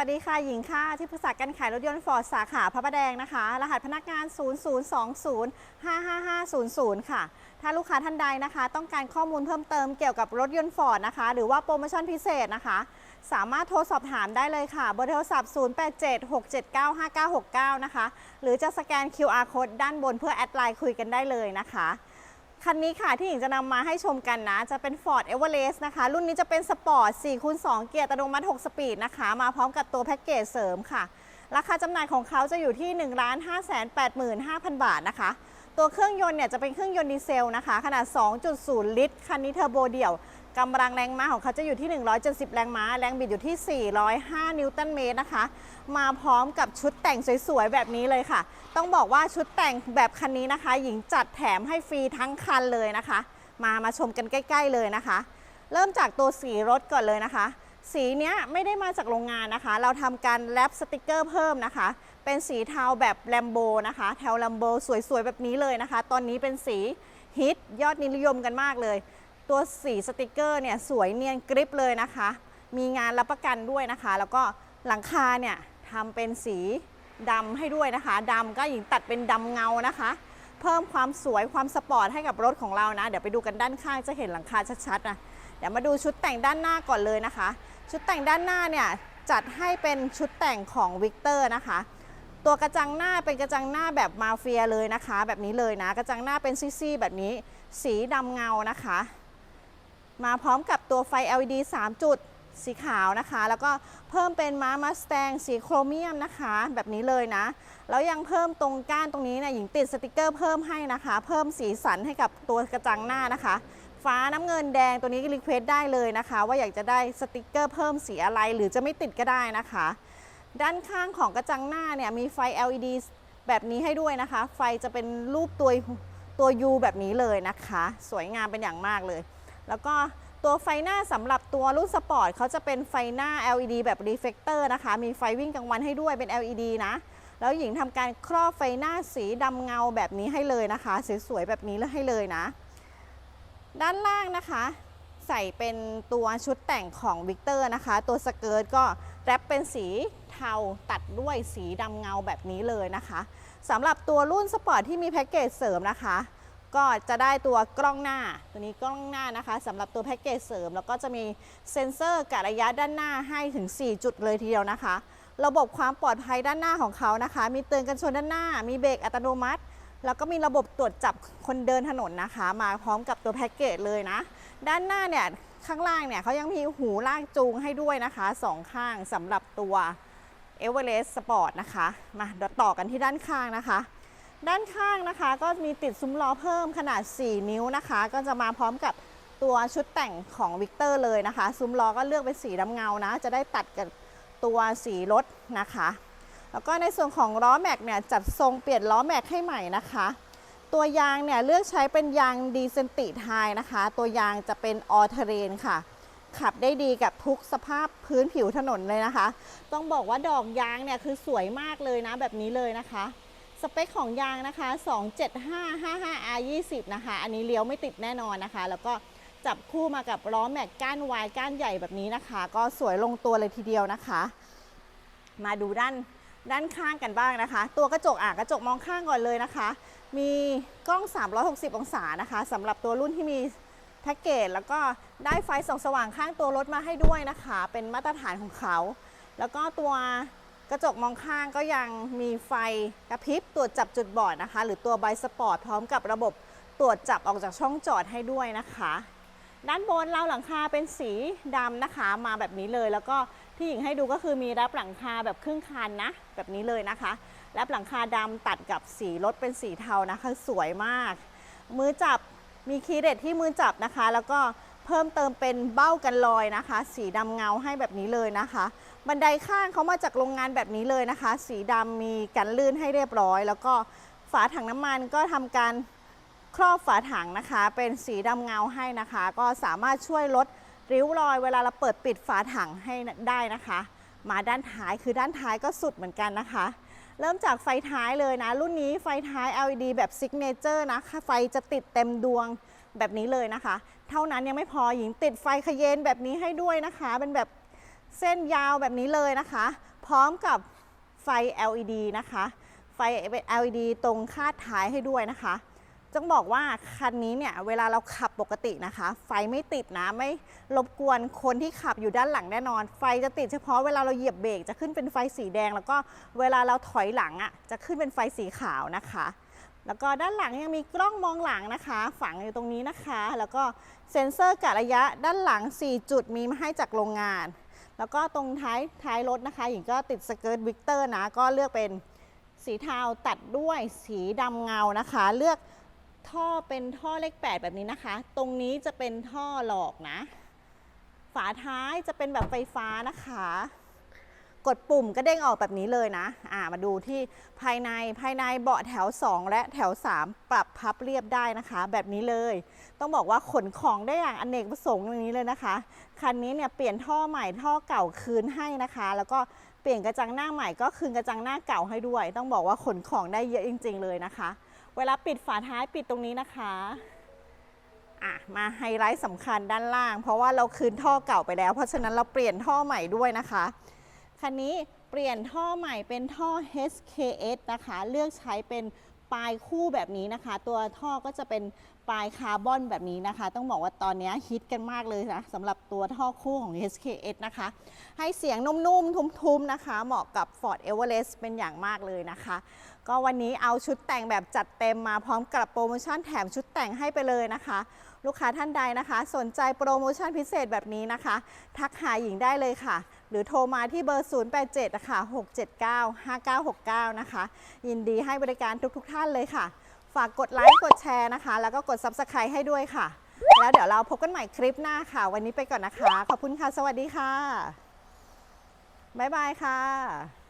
วัสดีค่ะ หญิงค่ะ ที่ปรึกษาการขายรถยนต์ฟอร์ดสาขาพระประแดงนะคะ รหัสพนักงาน 0020555500 ค่ะ ถ้าลูกค้าท่านใดนะคะ ต้องการข้อมูลเพิ่มเติมเกี่ยวกับรถยนต์ฟอร์ดนะคะ หรือว่าโปรโมชั่นพิเศษนะคะ สามารถโทรสอบถามได้เลยค่ะเบอร์โทรศัพท์ 0876795969 นะคะ หรือจะสแกน QR code ด้านบนเพื่อแอดไลน์คุยกันได้เลยนะคะ คันนี้ค่ะที่หญิงจะนำมาให้ชมกันนะ จะเป็น Ford Everest นะคะ รุ่นนี้จะเป็นสปอร์ต4คูณ2เกียร์อัตโนมัติ 6 สปีดนะคะ มาพร้อมกับตัวแพ็กเกจเสริมค่ะ ราคาจำหน่ายของเขาจะอยู่ที่ 1 5 8 5 0 0 0 บาทนะคะ ตัวเครื่องยนต์เนี่ยจะเป็นเครื่องยนต์ดีเซลนะคะ ขนาด 2.0 ลิตร คันนี้เทอร์โบเดี่ยวกำลังแรงม้าของเขาจะอยู่ที่ 170 แรงม้า แรงบิดอยู่ที่ 405 นิวตันเมตรนะคะ มาพร้อมกับชุดแต่งสวยๆ แบบนี้เลยค่ะ ต้องบอกว่าชุดแต่งแบบคันนี้นะคะ หญิงจัดแถมให้ฟรีทั้งคันเลยนะคะ มามาชมกันใกล้ ๆเลยนะคะ เริ่มจากตัวสีรถก่อนเลยนะคะ สีเนี้ยไม่ได้มาจากโรงงานนะคะ เราทำการแรปสติกเกอร์เพิ่มนะคะ เป็นสีเทาแบบแลมโบนะคะแถวแลมโบสวยๆ แบบนี้เลยนะคะ ตอนนี้เป็นสีฮิตยอดนิยมกันมากเลย ตัวสีสติกเกอร์เนี่ยสวยเนียนกริปเลยนะคะ มีงานรับประกันด้วยนะคะ แล้วก็หลังคาเนี่ยทำเป็นสีดำให้ด้วยนะคะดำก็หญิงตัดเป็นดำเงานะคะ เพิ่มความสวยความสปอร์ตให้กับรถของเรานะ เดี๋ยวไปดูกันด้านข้างจะเห็นหลังคาชัดๆนะเดี๋ยวมาดูชุดแต่งด้านหน้าก่อนเลยนะคะ ชุดแต่งด้านหน้าเนี่ยจัดให้เป็นชุดแต่งของวิกเตอร์นะคะ ตัวกระจังหน้าเป็นกระจังหน้าแบบมาเฟียเลยนะคะ แบบนี้เลยนะ กระจังหน้าเป็นซี่ๆแบบนี้ สีดำเงานะคะ มาพร้อมกับตัวไฟ LED 3 จุดสีขาวนะคะ แล้วก็เพิ่มเป็นม้ามาสแตงสีโครเมียมนะคะ แบบนี้เลยนะ แล้วยังเพิ่มตรงก้านตรงนี้เนี่ยหญิงติดสติกเกอร์เพิ่มให้นะคะ เพิ่มสีสันให้กับตัวกระจังหน้านะคะ ฟ้าน้ำเงินแดงตัวนี้รีเควสได้เลยนะคะ ว่าอยากจะได้สติกเกอร์เพิ่มสีอะไรหรือจะไม่ติดก็ได้นะคะ ด้านข้างของกระจังหน้าเนี่ยมีไฟ LED แบบนี้ให้ด้วยนะคะ ไฟจะเป็นรูปตัวตัว U แบบนี้เลยนะคะ สวยงามเป็นอย่างมากเลย แล้วก็ตัวไฟหน้าสำหรับตัวรุ่นสปอร์ตเขาจะเป็นไฟหน้า LED แบบรีเฟกเตอร์นะคะ มีไฟวิ่งกลางวันให้ด้วยเป็น LED นะ แล้วหญิงทำการครอบไฟหน้าสีดำเงาแบบนี้ให้เลยนะคะ สวยๆแบบนี้แล้วให้เลยนะ ด้านล่างนะคะ ใส่เป็นตัวชุดแต่งของวิกเตอร์นะคะ ตัวสเกิร์ตก็แรปเป็นสี เทาตัดด้วยสีดำเงาแบบนี้เลยนะคะสำหรับตัวรุ่นสปอร์ตที่มีแพ็กเกจเสริมนะคะ ก็จะได้ตัวกล้องหน้า ตัวนี้กล้องหน้านะคะสำหรับตัวแพ็กเกจเสริม แล้วก็จะมีเซ็นเซอร์กะระยะด้านหน้าให้ถึง 4 จุดเลยทีเดียวนะคะ ระบบความปลอดภัยด้านหน้าของเขานะคะ มีเตือนกันชนด้านหน้า มีเบรกอัตโนมัติแล้วก็มีระบบตรวจจับคนเดินถนนนะคะ มาพร้อมกับตัวแพ็กเกจเลยนะ ด้านหน้าเนี่ยข้างล่างเนี่ยเขายังมีหูลากจูงให้ด้วยนะคะสองข้างสำหรับตัว e v e r e s t Sport นะคะ มาต่อกันที่ด้านข้างนะคะ ด้านข้างนะคะก็มีติดซุ้มล้อเพิ่มขนาด 4 นิ้วนะคะ ก็จะมาพร้อมกับตัวชุดแต่งของวิกเตอร์เลยนะคะ ซุ้มล้อก็เลือกเป็นสีดำเงานะ จะได้ตัดกับตัวสีรถนะคะ แล้วก็ในส่วนของล้อแม็กเนี่ยจัดทรงเปลี่ยนล้อแม็กให้ใหม่นะคะ ตัวยางเนี่ยเลือกใช้เป็นยางดีเซนติไทยนะคะ ตัวยางจะเป็นออเทเรนค่ะ ขับได้ดีกับทุกสภาพพื้นผิวถนนเลยนะคะ ต้องบอกว่าดอกยางเนี่ยคือสวยมากเลยนะแบบนี้เลยนะคะ สเปคของยางนะคะ 27555R 20 นะคะ อันนี้เลี้ยวไม่ติดแน่นอนนะคะ แล้วก็จับคู่มากับล้อแม็กก้านวายก้านใหญ่แบบนี้นะคะ ก็สวยลงตัวเลยทีเดียวนะคะ มาดูด้านด้านข้างกันบ้างนะคะ ตัวกระจกอะกระจกมองข้างก่อนเลยนะคะ มีกล้อง 360 องศานะคะสำหรับตัวรุ่นที่มี แพ็กเกจแล้วก็ได้ไฟส่องสว่างข้างตัวรถมาให้ด้วยนะคะ เป็นมาตรฐานของเขา แล้วก็ตัวกระจกมองข้างก็ยังมีไฟกระพริบตรวจจับจุดบอดนะคะ หรือตัวไบสปอร์ตพร้อมกับระบบตรวจจับออกจากช่องจอดให้ด้วยนะคะ ด้านบนราวหลังคาเป็นสีดำนะคะ มาแบบนี้เลย แล้วก็ที่หญิงให้ดูก็คือมีรับหลังคาแบบครึ่งคันนะ แบบนี้เลยนะคะรับหลังคาดำตัดกับสีรถเป็นสีเทานะคะ สวยมาก มือจับ มีคีย์เด็ดที่มือจับนะคะ แล้วก็เพิ่มเติมเป็นเบ้ากันรอยนะคะ สีดำเงาให้แบบนี้เลยนะคะ บันไดข้างเขามาจากโรงงานแบบนี้เลยนะคะ สีดำมีกันลื่นให้เรียบร้อย แล้วก็ฝาถังน้ำมันก็ทำการครอบฝาถังนะคะ เป็นสีดำเงาให้นะคะ ก็สามารถช่วยลดริ้วรอย เวลาเราเปิดปิดฝาถังให้ได้นะคะ มาด้านท้ายคือด้านท้ายก็สุดเหมือนกันนะคะ เริ่มจากไฟท้ายเลยนะ รุ่นนี้ไฟท้าย LED แบบซิกเนเจอร์นะไฟจะติดเต็มดวงแบบนี้เลยนะคะ เท่านั้นยังไม่พอหญิงติดไฟขยเยนแบบนี้ให้ด้วยนะคะ เป็นแบบเส้นยาวแบบนี้เลยนะคะ พร้อมกับไฟ LED นะคะ ไฟ LED ตรงคาดท้ายให้ด้วยนะคะ ต้องบอกว่าคันนี้เนี่ยเวลาเราขับปกตินะคะ ไฟไม่ติดนะไม่รบกวนคนที่ขับอยู่ด้านหลังแน่นอน ไฟจะติดเฉพาะเวลาเราเหยียบเบรกจะขึ้นเป็นไฟสีแดง แล้วก็เวลาเราถอยหลังอะจะขึ้นเป็นไฟสีขาวนะคะ แล้วก็ด้านหลังยังมีกล้องมองหลังนะคะ ฝังอยู่ตรงนี้นะคะ แล้วก็เซ็นเซอร์กะระยะด้านหลัง 4 จุดมีมาให้จากโรงงาน แล้วก็ตรงท้ายท้ายรถนะคะหญิงก็ติดสเกิร์ตวิกเตอร์นะก็เลือกเป็นสีเทาตัดด้วยสีดำเงานะคะ เลือก ท่อเป็นท่อเลข 8 แบบนี้นะคะ ตรงนี้จะเป็นท่อหลอกนะ ฝาท้ายจะเป็นแบบไฟฟ้านะคะ กดปุ่มก็เด้งออกแบบนี้เลยนะ อ่ามาดูที่ภายในภายในเบาะแถว 2 และแถว 3 ปรับพับเรียบได้นะคะ แบบนี้เลย ต้องบอกว่าขนของได้อย่างอเนกประสงค์อย่างนี้เลยนะคะ คันนี้เนี่ยเปลี่ยนท่อใหม่ท่อเก่าคืนให้นะคะ แล้วก็เปลี่ยนกระจังหน้าใหม่ก็คืนกระจังหน้าเก่าให้ด้วย ต้องบอกว่าขนของได้เยอะจริง ๆ เลยนะคะ เวลาปิดฝาท้ายปิดตรงนี้นะคะอะมาไฮไลท์สำคัญด้านล่าง เพราะว่าเราคืนท่อเก่าไปแล้ว เพราะฉะนั้นเราเปลี่ยนท่อใหม่ด้วยนะคะคันนี้เปลี่ยนท่อใหม่เป็นท่อ HKS นะคะ เลือกใช้เป็นปลายคู่แบบนี้นะคะ ตัวท่อก็จะเป็น ปลายคาร์บอนแบบนี้นะคะ ต้องบอกว่าตอนนี้ฮิตกันมากเลยนะสำหรับตัวท่อคู่ของ HKS นะคะ ให้เสียงนุ่มๆ ทุ้มๆ นะคะ เหมาะกับ Ford Everest เป็นอย่างมากเลยนะคะ ก็วันนี้เอาชุดแต่งแบบจัดเต็มมาพร้อมกับโปรโมชั่นแถมชุดแต่งให้ไปเลยนะคะ ลูกค้าท่านใดนะคะ สนใจโปรโมชั่นพิเศษแบบนี้นะคะ ทักหาหญิงได้เลยค่ะ หรือโทรมาที่เบอร์ 087นะคะ679 5969 นะคะ ยินดีให้บริการทุกๆทท่านเลยค่ะ ฝากกดไลค์กดแชร์นะคะ แล้วก็กด Subscribe ให้ด้วยค่ะ แล้วเดี๋ยวเราพบกันใหม่คลิปหน้าค่ะ วันนี้ไปก่อนนะคะ ขอบคุณค่ะ สวัสดีค่ะ บ๊ายบายค่ะ